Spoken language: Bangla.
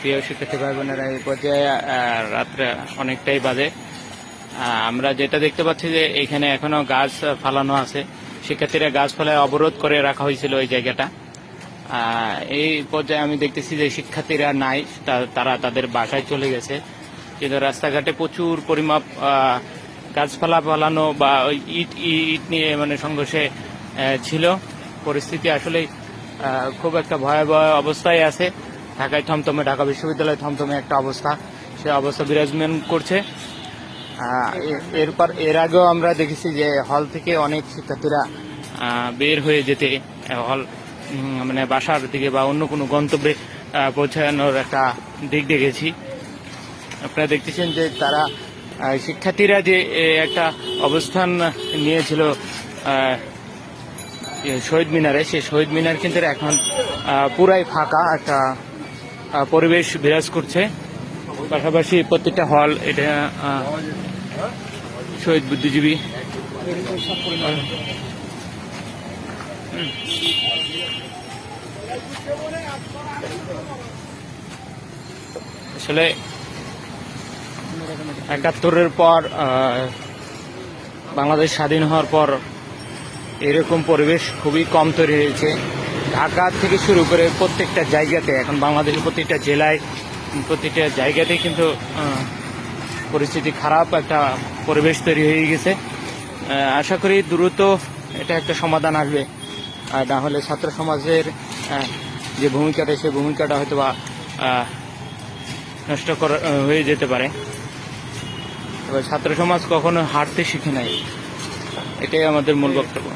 প্রিয় শিক্ষার্থী ভাই বোনেরা এই পর্যায়ে রাত্রে অনেকটাই বাজে। আমরা যেটা দেখতে পাচ্ছি যে এখানে এখনও গাছ ফালানো আছে। শিক্ষার্থীরা গাছ ফেলায় অবরোধ করে রাখা হয়েছিল ওই জায়গাটা। এই পর্যায়ে আমি দেখতেছি যে শিক্ষার্থীরা নাই তারা তাদের বাসায় চলে গেছে। কিন্তু রাস্তাঘাটে প্রচুর পরিমাপ গাছপালা ফালানো বা ইট ইট নিয়ে মানে সংঘর্ষে ছিল। পরিস্থিতি আসলে খুব একটা ভয়াবহ অবস্থায় আছে। ঢাকায় থমথমে, ঢাকা বিশ্ববিদ্যালয়ে থমথমে একটা অবস্থা। সে অবস্থা বিরাজমান করছে। এরপর, এর আগেও আমরা দেখেছি যে হল থেকে অনেক শিক্ষার্থীরা বের হয়ে যেতে হল মানে বাসার দিকে বা অন্য কোনো গন্তব্যে পৌঁছানোর একটা দিক দেখেছি। আপনারা দেখতেছেন যে তারা শিক্ষার্থীরা যে একটা অবস্থান নিয়েছিল শহীদ মিনারে সেই শহীদ মিনার কিন্তু এখন পুরাই ফাঁকা একটা পরিবেশ বিরাজ করছে। পাশাপাশি প্রত্যেকটা হল, এটা শহীদ বুদ্ধিজীবী। আসলে একাত্তরের পর বাংলাদেশ স্বাধীন হওয়ার পর এরকম পরিবেশ খুবই কম তৈরি হয়েছে। ঢাকা থেকে শুরু করে প্রত্যেকটা জায়গাতে, এখন বাংলাদেশের প্রত্যেকটা জেলায় প্রত্যেকটা জায়গাতে কিন্তু পরিস্থিতি খারাপ, একটা পরিবেশ তৈরি হয়ে গেছে। আশা করি দ্রুত এটা একটা সমাধান আসবে। আর না হলে ছাত্র সমাজের যে ভূমিকাটা, সেই ভূমিকাটা হয়তো বা নষ্ট করা হয়ে যেতে পারে। তবে ছাত্র সমাজ কখনো হারতে শিখে নাই। এটাই আমাদের মূল বক্তব্য।